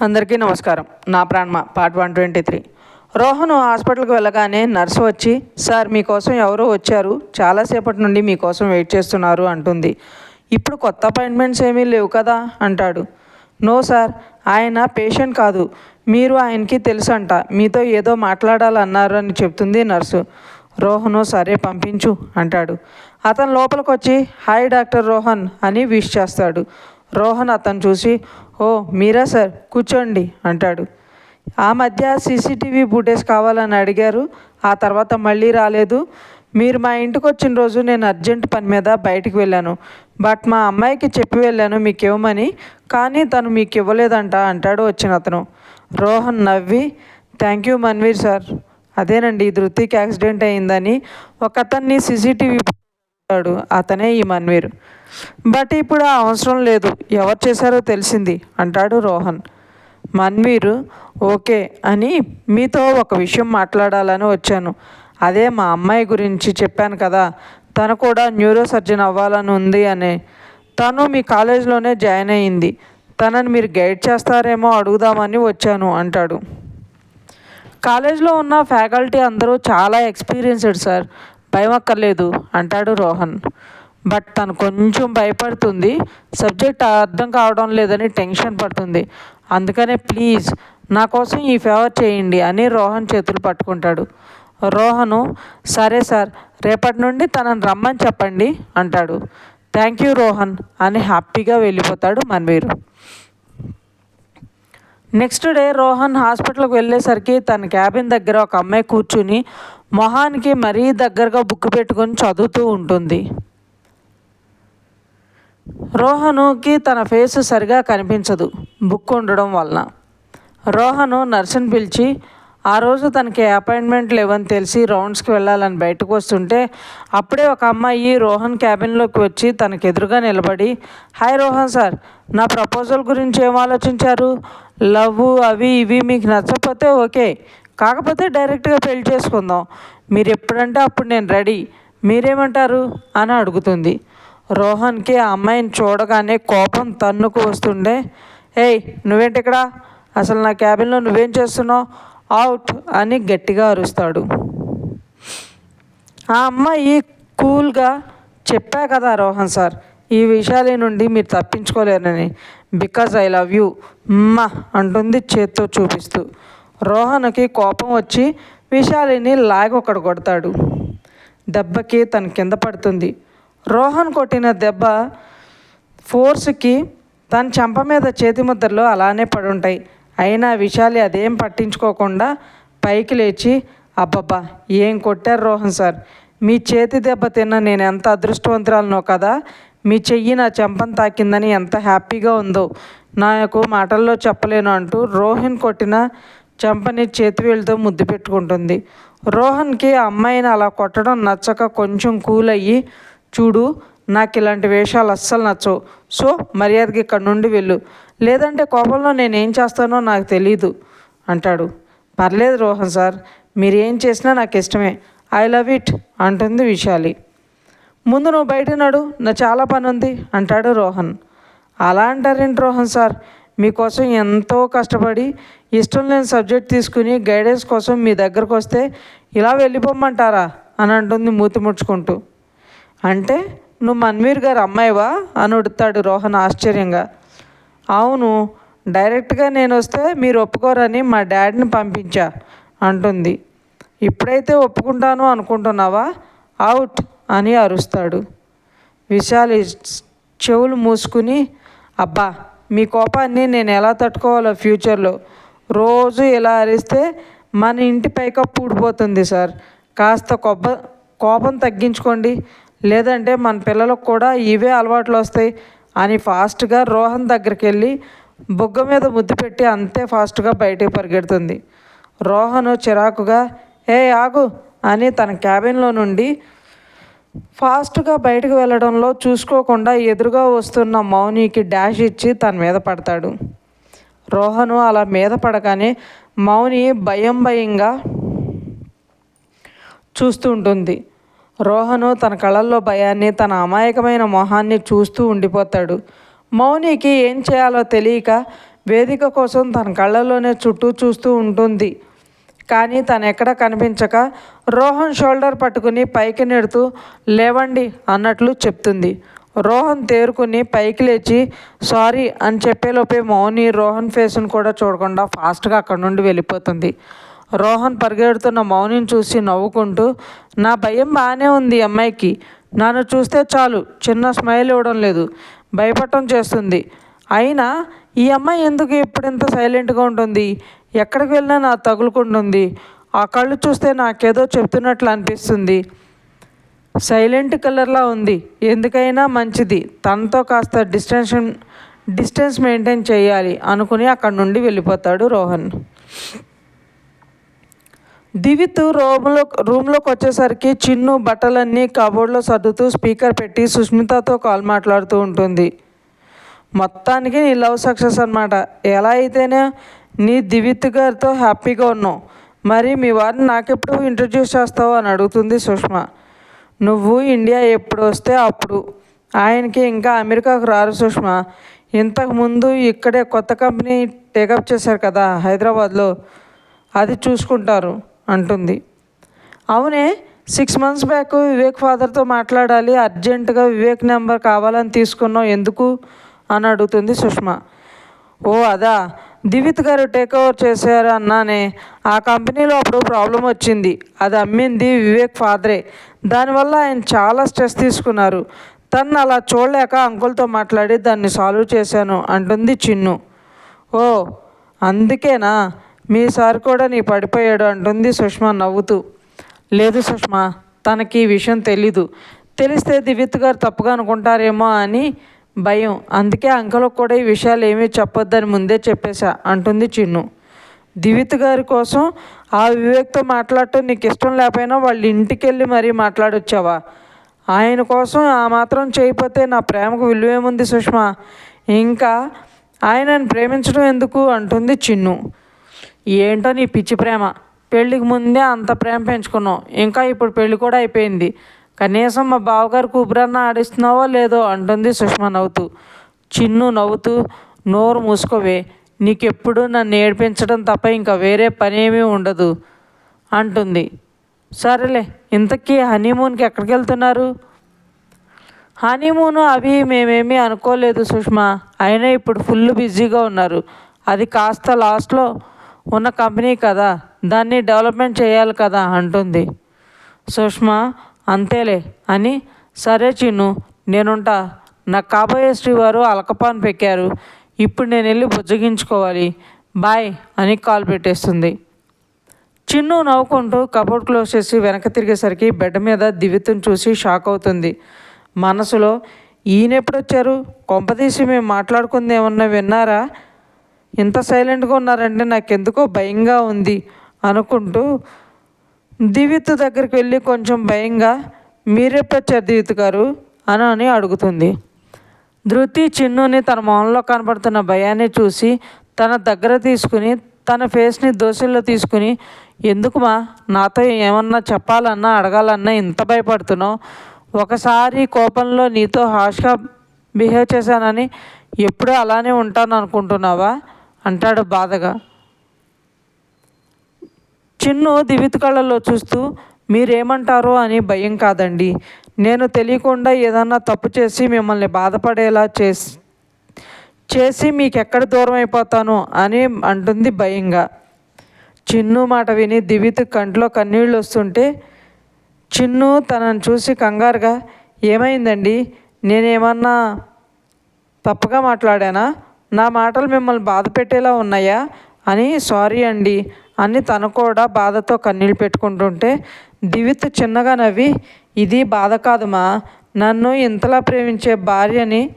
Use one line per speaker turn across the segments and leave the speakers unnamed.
అందరికీ నమస్కారం. నా ప్రాణమ part one twenty three. Rohan హాస్పిటల్కి వెళ్ళగానే నర్సు వచ్చి సార్ మీకోసం ఎవరో వచ్చారు. చాలాసేపటి నుండి మీకోసం వెయిట్ చేస్తున్నారు అంటుంది. ఇప్పుడు కొత్త అపాయింట్మెంట్స్ ఏమీ లేవు కదా అంటాడు. నో సార్ ఆయన పేషెంట్ కాదు. మీరు ఆయనకి తెలుసంట. మీతో ఏదో మాట్లాడాలన్నారు అని చెప్తుంది నర్సు. రోహను సరే పంపించు అంటాడు. అతను లోపలికి వచ్చి హాయ్ డాక్టర్ రోహన్ అని విష్ చేస్తాడు. రోహన్ అతను చూసి ఓ మీరా సార్? కూర్చోండి అంటాడు. ఆ మధ్య సీసీటీవీ ఫుటేజ్ కావాలని అడిగారు. ఆ తర్వాత మళ్ళీ రాలేదు. మీరు మా ఇంటికి వచ్చిన రోజు నేను అర్జెంట్ పని మీద బయటికి వెళ్ళాను. బట్ మా అమ్మాయికి చెప్పి వెళ్ళాను మీకు ఇవ్వమని కానీ తను మీకు ఇవ్వలేదంట అంటాడు వచ్చిన అతను. రోహన్ నవ్వి థ్యాంక్ యూ మన్వీర్ సార్. అదేనండి ధృతికి యాక్సిడెంట్ అయిందని. ఒక అతన్ని సీసీటీవీ అతనే ఈ మన్వీర్. బట్ ఇప్పుడు ఆ అవసరం లేదు. ఎవరు చేశారో తెలిసింది అంటాడు రోహన్. మన్వీర్ ఓకే అని మీతో ఒక విషయం మాట్లాడాలని వచ్చాను. అదే మా అమ్మాయి గురించి చెప్పాను కదా తను కూడా న్యూరో సర్జన్ అవ్వాలని ఉంది అని. తను మీ కాలేజీలోనే జాయిన్ అయ్యింది తనని మీరు గైడ్ చేస్తారేమో అడుగుదామని వచ్చాను అంటాడు. కాలేజ్లో ఉన్న ఫ్యాకల్టీ అందరూ చాలా ఎక్స్పీరియన్స్డ్ సార్. భయం అక్కర్లేదు అంటాడు రోహన్. బట్ తను కొంచెం భయపడుతుంది. సబ్జెక్ట్ అర్థం కావడం లేదని టెన్షన్ పడుతుంది. అందుకనే ప్లీజ్ నా కోసం ఈ ఫేవర్ చేయండి అని రోహన్ చేతులు పట్టుకుంటాడు. రోహను సరే సార్ రేపటి నుండి తనని రమ్మని చెప్పండి అంటాడు. థ్యాంక్ యూ రోహన్ అని హ్యాపీగా వెళ్ళిపోతాడు మన్వీరు. నెక్స్ట్ డే రోహన్ హాస్పిటల్కి వెళ్ళేసరికి తన క్యాబిన్ దగ్గర ఒక అమ్మాయి కూర్చుని మొహానికి మరీ దగ్గరగా బుక్ పెట్టుకొని చదువుతూ ఉంటుంది. రోహనుకి తన ఫేస్ సరిగా కనిపించదు బుక్ ఉండడం వలన. రోహను నర్సుని పిలిచి ఆ రోజు తనకి అపాయింట్మెంట్ లేవని తెలిసి రౌండ్స్కి వెళ్ళాలని బయటకు వస్తుంటే అప్పుడే ఒక అమ్మాయి రోహన్ క్యాబిన్లోకి వచ్చి తనకు ఎదురుగా నిలబడి హాయ్ రోహన్ సార్ నా ప్రపోజల్ గురించి ఏం ఆలోచించారు? లవ్ అవి ఇవి మీకు నచ్చకపోతే ఓకే. కాకపోతే డైరెక్ట్గా పెళ్ళి చేసుకుందాం. మీరు ఎప్పుడంటే అప్పుడు నేను రెడీ. మీరేమంటారు? అని అడుగుతుంది. రోహన్కి ఆ అమ్మాయిని చూడగానే కోపం తన్నుకు వస్తుండే. ఏయ్ నువ్వేంటి ఇక్కడ? అసలు నా క్యాబిన్లో నువ్వేం చేస్తున్నావు? అవుట్ అని గట్టిగా అరుస్తాడు. ఆ అమ్మాయి కూల్గా చెప్పా కదా రోహన్ సార్ ఈ విషయాల నుండి మీరు తప్పించుకోలేరని. Because I love you. మా అంటుంది చేత్తో చూపిస్తూ. రోహన్కి కోపం వచ్చి విశాలిని లాగి కొడతాడు. దెబ్బకి తన కింద పడుతుంది. రోహన్ కొట్టిన దెబ్బ ఫోర్స్కి తన చెంప మీద చేతి ముద్రలు అలానే పడుంటాయి. అయినా విశాలి అదేం పట్టించుకోకుండా పైకి లేచి అబ్బబ్బా ఏం కొట్టారు రోహన్ సార్? మీ చేతి దెబ్బ తిన్న నేను ఎంత అదృష్టవంతురాలనో కదా? మీ చెయ్యి నా చెంపను తాకిందని ఎంత హ్యాపీగా ఉందో. నాకు మాటల్లో చెప్పలేను అంటూ రోహన్ కొట్టిన చెంపని చేతివేళ్ళతో ముద్దు పెట్టుకుంటుంది. రోహన్కి ఆ అమ్మాయిని అలా కొట్టడం నచ్చక కొంచెం కూల్ అయ్యి చూడు నాకు ఇలాంటి వేషాలు అస్సలు నచ్చవు. సో మర్యాదకి ఇక్కడ నుండి వెళ్ళు. లేదంటే కోపంలో నేను ఏం చేస్తానో నాకు తెలీదు అంటాడు. పర్లేదు రోహన్ సార్ మీరు ఏం చేసినా నాకు ఇష్టమే ఐ లవ్ ఇట్ అంటుంది విశాలి. ముందు నువ్వు బయట నడు నా చాలా పని ఉంది అంటాడు రోహన్. అలా అంటారేంటి రోహన్ సార్? మీకోసం ఎంతో కష్టపడి ఇష్టం లేని సబ్జెక్ట్ తీసుకుని గైడెన్స్ కోసం మీ దగ్గరకు వస్తే ఇలా వెళ్ళిపోమ్మంటారా? అని అంటుంది మూతి ముడుచుకుంటూ. అంటే నువ్వు మన్వీర్ గారు అమ్మాయివా? అని అడుగుతాడు రోహన్ ఆశ్చర్యంగా. అవును డైరెక్ట్గా నేను వస్తే మీరు ఒప్పుకోరని మా డాడీని పంపించా అంటుంది. ఇప్పుడైతే ఒప్పుకుంటాను అనుకుంటున్నావా? అవుట్ అని అరుస్తాడు. విశాల్ చెవులు మూసుకుని అబ్బా మీ కోపాన్ని నేను ఎలా తట్టుకోవాలో ఫ్యూచర్లో? రోజు ఇలా అరిస్తే మన ఇంటి పైకప్పు ఊడిపోతుంది సార్. కాస్త కొబ్బ కోపం తగ్గించుకోండి. లేదంటే మన పిల్లలకు కూడా ఇవే అలవాట్లు వస్తాయి. అని ఫాస్ట్గా రోహన్ దగ్గరికి వెళ్ళి బుగ్గ మీద ముద్దు పెట్టి అంతే ఫాస్ట్గా బయటికి పరిగెడుతుంది. రోహన్ చిరాకుగా ఏ ఆగు! అని తన క్యాబిన్లో నుండి ఫాస్ట్గా బయటకు వెళ్ళడంలో చూసుకోకుండా ఎదురుగా వస్తున్న మౌనికి డాష్ ఇచ్చి తన మీద పడతాడు. రోహను అలా మీద పడగానే మౌని భయం భయంగా చూస్తూ ఉంటుంది. రోహను తన కళల్లో భయాన్ని తన అమాయకమైన మొహాన్ని చూస్తూ ఉండిపోతాడు. మౌనికి ఏం చేయాలో తెలియక వేదిక కోసం తన కళ్ళలోనే చుట్టూ చూస్తూ ఉంటుంది. కానీ తను ఎక్కడ కనిపించక రోహన్ షోల్డర్ పట్టుకుని పైకి నెడుతూ లేవండి అన్నట్లు చెప్తుంది. రోహన్ తేరుకుని పైకి లేచి సారీ అని చెప్పేలోపే మౌని రోహన్ ఫేస్ను కూడా చూడకుండా ఫాస్ట్గా అక్కడి నుండి వెళ్ళిపోతుంది. రోహన్ పరిగెడుతున్న మౌనిని చూసి నవ్వుకుంటూ నా భయం బాగానే ఉంది అమ్మాయికి. నన్ను చూస్తే చాలు. చిన్న స్మైల్ ఇవ్వడం లేదు. భయపడటం చేస్తుంది. అయినా ఈ అమ్మాయి ఎందుకు ఇప్పుడు ఇంత సైలెంట్గా ఉంటుంది? ఎక్కడికి వెళ్ళినా నా తగులుకుంటుంది. ఆ కళ్ళు చూస్తే నాకేదో చెప్తున్నట్లు అనిపిస్తుంది. సైలెంట్ కలర్లా ఉంది. ఎందుకైనా మంచిది. తనతో కాస్త డిస్టెన్షన్ డిస్టెన్స్ మెయింటైన్ చేయాలి అనుకుని అక్కడి నుండి వెళ్ళిపోతాడు రోహన్. దివిత్ రూమ్లో రూమ్లోకి వచ్చేసరికి చిన్ను బట్టలన్నీ కబోర్డ్లో సర్దుతూ స్పీకర్ పెట్టి సుష్మితతో కాల్ మాట్లాడుతూ ఉంటుంది. మొత్తానికి నీ లవ్ సక్సెస్ అనమాట ఎలా అయితేనే నీ దివిత్ గారితో హ్యాపీగా ఉన్నావు. మరి మీ వారిని నాకెప్పుడు ఇంట్రడ్యూస్ చేస్తావు అని అడుగుతుంది సుష్మ. నువ్వు ఇండియా ఎప్పుడు వస్తే అప్పుడు. ఆయనకి ఇంకా అమెరికాకు రారు సుష్మ. ఇంతకుముందు ఇక్కడే కొత్త కంపెనీ టేకప్ చేశారు కదా హైదరాబాద్లో. అది చూసుకుంటారు. అంటుంది. అవునే సిక్స్ మంత్స్ బ్యాక్ వివేక్ ఫాదర్తో మాట్లాడాలి అర్జెంటుగా వివేక్ నెంబర్ కావాలని తీసుకున్నావు ఎందుకు? అని అడుగుతుంది సుష్మా. ఓ అదా. దివిత్ గారు టేక్ ఓవర్ చేశారు అన్నానే. ఆ కంపెనీలో అప్పుడు ప్రాబ్లం వచ్చింది. అది అమ్మింది వివేక్ ఫాదరే దానివల్ల ఆయన చాలా స్ట్రెస్ తీసుకున్నారు. తను అలా చూడలేక అంకుల్తో మాట్లాడి దాన్ని సాల్వ్ చేశాను అంటుంది చిన్ను. ఓ అందుకేనా? మీ సార్ కూడా నీ పడిపోయాడు అంటుంది సుష్మా నవ్వుతూ. లేదు సుష్మా తనకి ఈ విషయం తెలీదు. తెలిస్తే దివిత్ గారు తప్పుగా అనుకుంటారేమో అని భయం. అందుకే అంకలకు కూడా ఈ విషయాలు ఏమీ చెప్పొద్దని ముందే చెప్పేశా అంటుంది చిన్ను. దివిత్ గారి కోసం ఆ వివేక్తో మాట్లాడటం నీకు ఇష్టం లేకపోయినా వాళ్ళ ఇంటికి వెళ్ళి మరీ మాట్లాడొచ్చావా? ఆయన కోసం ఆ మాత్రం చేయకపోతే నా ప్రేమకు విలువేముంది సుష్మా? ఇంకా ఆయనను ప్రేమించడం ఎందుకు? అంటుంది చిన్ను. ఏంటో నీ పిచ్చి ప్రేమ. పెళ్ళికి ముందే అంత ప్రేమ పెంచుకున్నావు. ఇంకా ఇప్పుడు పెళ్ళి కూడా అయిపోయింది. కనీసం మా బావగారు కూపురన్న ఆడిస్తున్నావో లేదో అంటుంది సుష్మా నవ్వుతూ. చిన్ను నవ్వుతూ నోరు మూసుకోవే. నీకెప్పుడు నన్ను ఏడిపించడం తప్ప ఇంకా వేరే పని ఏమీ ఉండదు అంటుంది. సరేలే ఇంతకీ హనీమూన్కి ఎక్కడికి వెళ్తున్నారు? హనీమూన్ అవి మేమేమీ అనుకోలేదు సుష్మా. అయినా ఇప్పుడు ఫుల్ బిజీగా ఉన్నారు. అది కాస్త లాస్ట్లో ఉన్న కంపెనీ కదా దాన్ని డెవలప్మెంట్ చేయాలి కదా అంటుంది. సుష్మా అంతేలే అని సరే చిన్ను నేనుంటా. నాకు కాబోయే శ్రీవారు అలకపాను పెక్కారు. ఇప్పుడు నేను వెళ్ళి బుజ్జగించుకోవాలి. బాయ్ అని కాల్ పెట్టేస్తుంది. చిన్ను నవ్వుకుంటూ కబోర్డ్ క్లోజ్ చేసి వెనక తిరిగేసరికి బెడ్ మీద దివితుని చూసి షాక్ అవుతుంది. మనసులో ఈయన ఎప్పుడొచ్చారు కొంపదీసి మేము మాట్లాడుకుంది ఏమన్నా విన్నారా? ఇంత సైలెంట్గా ఉన్నారంటే నాకెందుకో భయంగా ఉంది అనుకుంటూ దివిత్ దగ్గరికి వెళ్ళి కొంచెం భయంగా మీరే వచ్చారు దివిత్ గారు? అని అని అడుగుతుంది. ధృతి చిన్నుని తన మొహంలో కనబడుతున్న భయాన్ని చూసి తన దగ్గర తీసుకుని తన ఫేస్ని దోశల్లో తీసుకుని ఎందుకుమా నాతో ఏమన్నా చెప్పాలన్నా అడగాలన్నా ఇంత భయపడుతున్నావు? ఒకసారి కోపంలో నీతో హాష్గా బిహేవ్ చేశానని ఎప్పుడూ అలానే ఉంటాను అనుకుంటున్నావా అంటాడు బాధగా. చిన్ను దివిత్ కళ్ళల్లో చూస్తూ మీరేమంటారో అని భయం కాదండి. నేను తెలియకుండా ఏదన్నా తప్పు చేసి మిమ్మల్ని బాధపడేలా చేసి చేసి మీకు ఎక్కడ దూరం అయిపోతాను అని అంటుంది భయంగా. చిన్ను మాట విని దివిత్ కంట్లో కన్నీళ్ళు వస్తుంటే చిన్ను తనను చూసి కంగారుగా ఏమైందండి? నేనేమన్నా తప్పుగా మాట్లాడానా? నా మాటలు మిమ్మల్ని బాధ పెట్టేలా ఉన్నాయా? అని సారీ అండి. అని తను కూడా బాధతో కన్నీళ్ళు పెట్టుకుంటుంటే దివిత్ చిన్నగా నవ్వి ఇది బాధ కాదుమా? నన్ను ఇంతలా ప్రేమించే భార్యని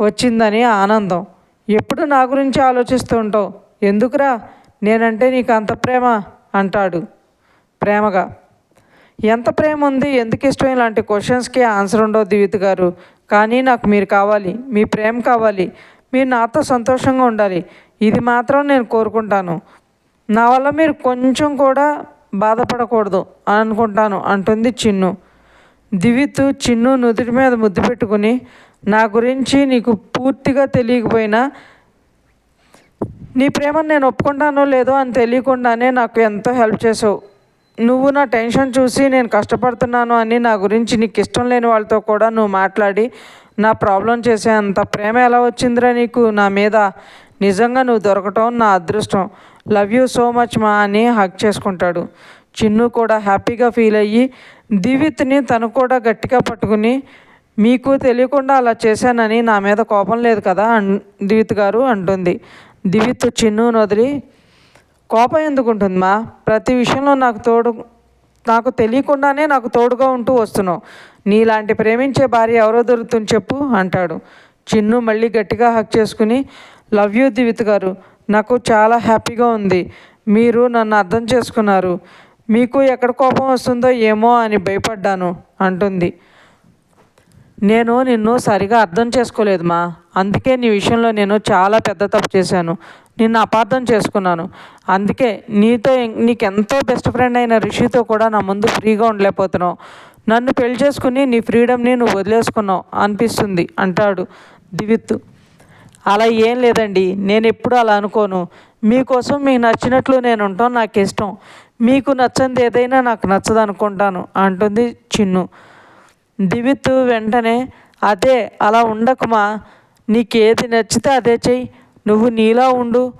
వచ్చిందని ఆనందం. ఎప్పుడు నా గురించి ఆలోచిస్తూ ఉంటావు? ఎందుకురా? నేనంటే నీకు అంత ప్రేమ? అంటాడు. ప్రేమగా. ఎంత ప్రేమ ఉంది? ఎందుకు ఇష్టం? ఇలాంటి క్వశ్చన్స్కి ఆన్సర్ ఉండవు దివిత్ గారు. కానీ నాకు మీరు కావాలి. మీ ప్రేమ కావాలి. మీరు నాతో సంతోషంగా ఉండాలి. ఇది మాత్రం నేను కోరుకుంటాను. నా వల్ల మీరు కొంచెం కూడా బాధపడకూడదు అని అనుకుంటాను అంటుంది చిన్ను. దివిత్ చిన్ను నుదుటి మీద ముద్దు పెట్టుకుని నా గురించి నీకు పూర్తిగా తెలియకపోయినా నీ ప్రేమను నేను ఒప్పుకుంటానో లేదో అని తెలియకుండానే నాకు ఎంతో హెల్ప్ చేసావు. నువ్వు నా టెన్షన్ చూసి నేను కష్టపడుతున్నాను అని నా గురించి నీకు ఇష్టం లేని వాళ్ళతో కూడా నువ్వు మాట్లాడి నా ప్రాబ్లం చేసే అంత ప్రేమ ఎలా వచ్చిందిరా నీకు? నా మీద నిజంగా నువ్వు దొరకటం నా అదృష్టం. లవ్ యూ సో మచ్ మా అని హక్ చేసుకుంటాడు. చిన్ను కూడా హ్యాపీగా ఫీల్ అయ్యి దివిత్ని తను కూడా గట్టిగా పట్టుకుని మీకు తెలియకుండా అలా చేశానని నా మీద కోపం లేదు కదా? అన్ దివిత్ గారు అంటుంది. దివిత్ చిన్నును వదిలి కోపం ఎందుకుంటుందమ్మా ప్రతి విషయంలో నాకు తోడు నాకు తెలియకుండానే నాకు తోడుగా ఉంటూ వస్తున్నావు. నీలాంటి ప్రేమించే భార్య ఎవరో దొరుకుతుంది చెప్పు అంటాడు. చిన్ను మళ్ళీ గట్టిగా హక్ చేసుకుని లవ్ యూ దివిత్ గారు నాకు చాలా హ్యాపీగా ఉంది. మీరు నన్ను అర్థం చేసుకున్నారు. మీకు ఎక్కడ కోపం వస్తుందో ఏమో అని భయపడ్డాను అంటుంది. నేను నిన్ను సరిగా అర్థం చేసుకోలేదు మా అందుకే నీ విషయంలో నేను చాలా పెద్ద తప్పు చేశాను. నిన్ను అపార్థం చేసుకున్నాను. అందుకే నీతో నీకు ఎంతో బెస్ట్ ఫ్రెండ్ అయిన రిషితో కూడా నా ముందు ఫ్రీగా ఉండలేకపోతున్నావు. నన్ను పెళ్ళి చేసుకుని నీ ఫ్రీడమ్ని నువ్వు వదిలేసుకున్నావు అనిపిస్తుంది అంటాడు దివిత్ అలా ఏం లేదండి. నేను ఎప్పుడు అలా అనుకోను. మీకోసం మీకు నచ్చినట్లు నేను ఉంటాను. నాకు ఇష్టం. మీకు నచ్చంది ఏదైనా నాకు నచ్చదు అనుకుంటాను అంటుంది చిన్ను. దివిత్ వెంటనే అదే అలా ఉండకుమా? నీకు ఏది నచ్చితే అదే చెయ్యి. నువ్వు నీలా ఉండు.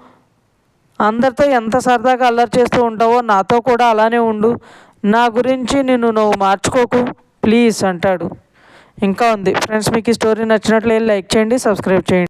అందరితో ఎంత సరదాగా అల్లరి చేస్తూ ఉంటావో నాతో కూడా అలానే ఉండు. నా గురించి నిన్ను నువ్వు మార్చుకోకు. ప్లీజ్ అంటాడు. ఇంకా ఉంది. ఫ్రెండ్స్ మీకు ఈ స్టోరీ నచ్చినట్లయితే లైక్ చేయండి సబ్స్క్రైబ్ చేయండి.